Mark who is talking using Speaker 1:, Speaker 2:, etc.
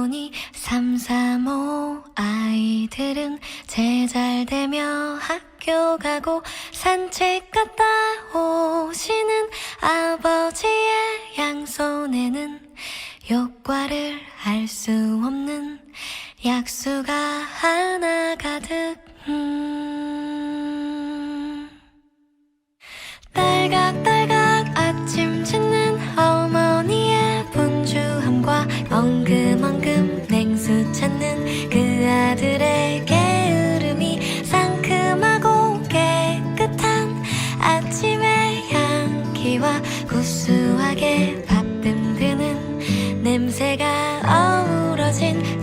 Speaker 1: 보니 삼삼오 아이들은 제잘되며 학교 가고 산책 갔다 오시는 아버지의 양손에는 효과를 알 수 없는 약수가 하나 가득 음. 딸각딸각 아침 짓는 어머니의 분주함과 엉금엉금 새가 어우러진